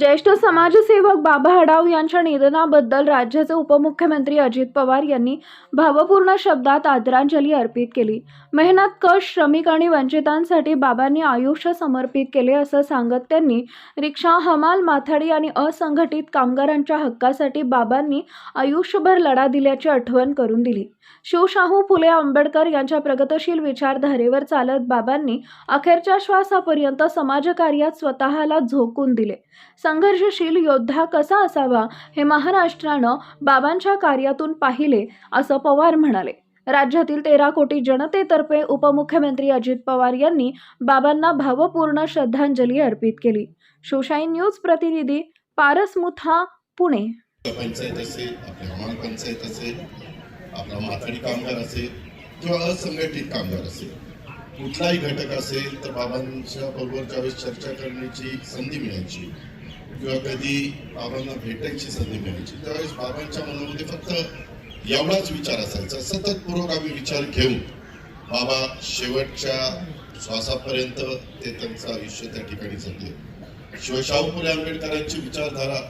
ज्येष्ठ समाजसेवक बाबा हडाव यांच्या निधनाबद्दल राज्याचे उपमुख्यमंत्री अजित पवार यांनी भावपूर्ण शब्दात आदरांजली अर्पित केली. मेहनत कष श्रमिक आणि वंचितांसाठी बाबांनी आयुष्य समर्पित केले असं सांगत त्यांनी रिक्षा हमाल माथाडी आणि असंघटित कामगारांच्या हक्कासाठी बाबांनी आयुष्यभर लढा दिल्याची आठवण करून दिली. शिवशाहू फुले आंबेडकर यांच्या प्रगतशील विचारधारेवर चालत बाबांनी अखेरच्या श्वासापर्यंत समाजकार्यात स्वतःला झोकून दिले. संघर्षशील योद्धा कसा असावा हे महाराष्ट्रानं बाबांच्या कार्यातून पाहिले असं पवार म्हणाले. राज्यातील तेरा कोटी जनतेतर्फे उपमुख्यमंत्री अजित पवार यांनी बाबांना भावपूर्ण श्रद्धांजली अर्पित केली. शिवशाही न्यूज प्रतिनिधी पारस मुथा पुणे. पंचायत असेल आपली हमाल पंचायत असेल आपला माथाडी कामगार असेल किंवा असंघटित कामगार असेल. कुठलाही घटक असेल तर बाबांच्या बरोबर ज्यावेळेस चर्चा करण्याची संधी मिळायची. किंवा कधी बाबांना भेटायची संधी मिळायची. त्यावेळेस बाबांच्या मनामध्ये फक्त एवढाच विचार असायचा. सतत पुरोगामी विचार घेऊन बाबा शेवटच्या श्वासापर्यंत ते त्यांचं आयुष्य त्या ठिकाणी जगले. शिवाय शाहू फुले आंबेडकरांची विचारधारा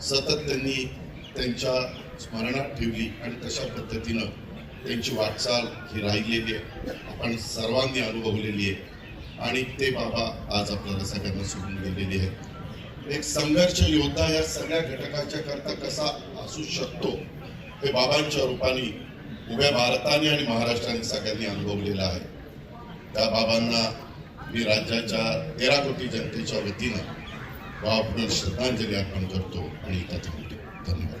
सतत त्यांनी त्यांच्या स्मरणात ठेवली आणि तशा पद्धतीनं त्यांची वाटचाल ही राहिलेली आहे. आपण सर्वांनी अनुभवलेली आहे. आणि ते बाबा आज आपल्याला सगळ्यांना सोडून गेलेले आहेत. एक संघर्ष योद्धा या सगळ्या घटकाच्या करता कसा असू शकतो हे बाबांच्या रूपाने उभ्या भारताने आणि महाराष्ट्राने सगळ्यांनी अनुभवलेलं आहे. त्या बाबांना मी राज्याच्या तेरा कोटी जनतेच्या वतीनं भावपूर्ण श्रद्धांजली अर्पण करतो आणि इथं धन्यवाद.